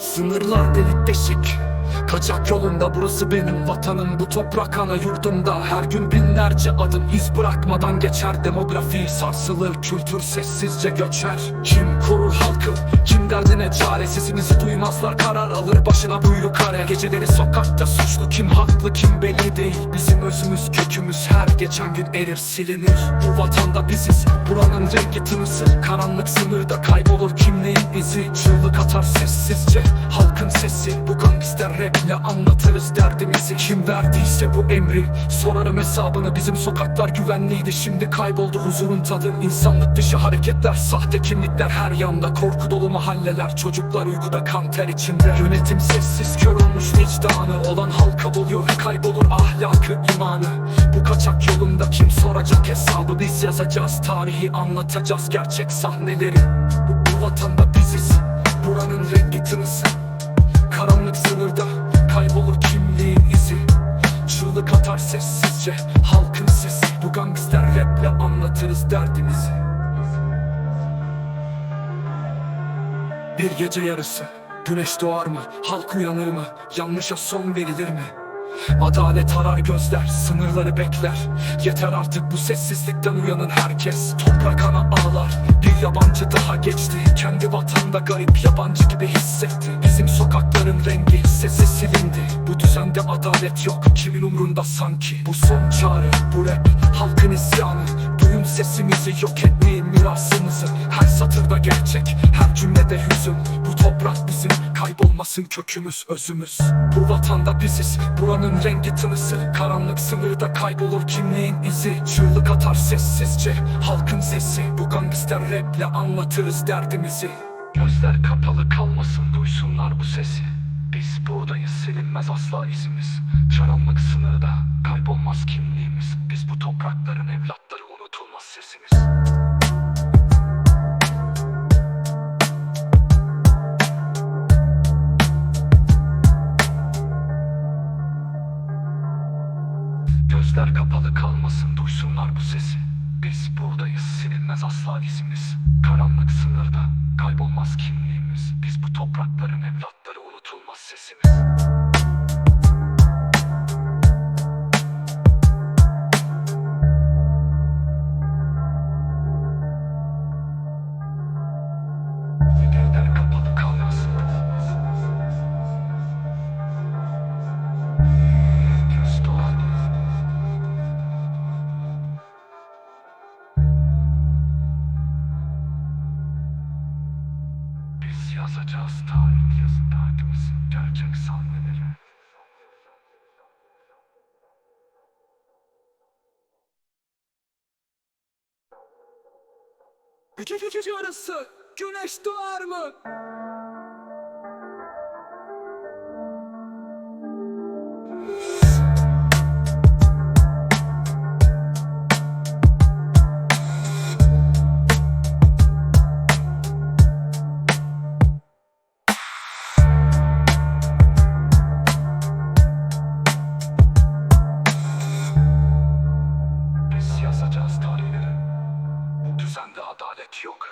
Sınırlar delik deşik. Kaçak yolunda burası benim vatanım. Bu toprak ana yurdumda. Her gün binlerce adım iz bırakmadan geçer. Demografi sarsılır kültür sessizce göçer. Kim korur halkı? Kim derdine çare? Sesimizi duymazlar karar alır başına buyruk kare. Geceleri sokakta suçlu kim haklı kim belli değil. Bizim özümüz kökümüz her geçen gün erir silinir. Bu vatanda biziz buranın rengi tınısı. Karanlık sınırda kaybolur kimliğin izi Çığlık atar sessizce. Halkın sesi Bu gangster raple anlatırız derdimizi. Kim verdiyse bu emri sorarım hesabını. Bizim sokaklar güvenliydi şimdi kayboldu huzurun tadı. İnsanlık dışı hareketler sahte kimlikler her yanda. Korku dolu mahalleler çocuklar uykuda kan ter içinde. Yönetim sessiz kör olmuş vicdanı. Olan halka buluyor kaybolur ahlakı imanı. Bu kaçak yolunda kim soracak hesabı? Biz yazacağız tarihi anlatacağız gerçek sahneleri. Bu, rengi tınısı Karanlık sınırda kaybolur kimliğin izi Çığlık atar sessizce halkın sesi Bu gangster raple anlatırız derdimizi Bir gece yarısı Güneş doğar mı? Halk uyanır mı? Yanlışa son verilir mi? Adalet arar gözler, sınırları bekler Yeter artık bu sessizlikten uyanın herkes Toprak ana ağlar, bir yabancı daha geçti. Kendi vatanda garip yabancı gibi hissetti. Bizim sokakların rengi, sesi silindi. Bu düzende adalet yok, kimin umrunda sanki? Bu son çağrı, bu rap, halkın isyanı. Duyun sesimizi yok etmeyin mirasımızı. Her satırda gerçek, kaybolmasın kökümüz, özümüz. Bu vatanda biziz, buranın rengi tınısı Karanlık sınırda kaybolur. Kimliğin izi. Çığlık atar sessizce, halkın sesi. Bu gangster raple anlatırız derdimizi. Gözler kapalı kalmasın, duysunlar bu sesi. Biz buradayız, silinmez asla izimiz. Karanlık sınırda, kaybolmaz kimliğimiz. Biz bu toprakların evlatları, unutulmaz sesimiz Gözler kapalı kalmasın duysunlar bu sesi. Biz buradayız silinmez asla izimiz Karanlık sınırda Biz yazacağız tarih yazın derdimizin gerçek sahneleri. Gece gece yarısı güneş doğar mı? щек.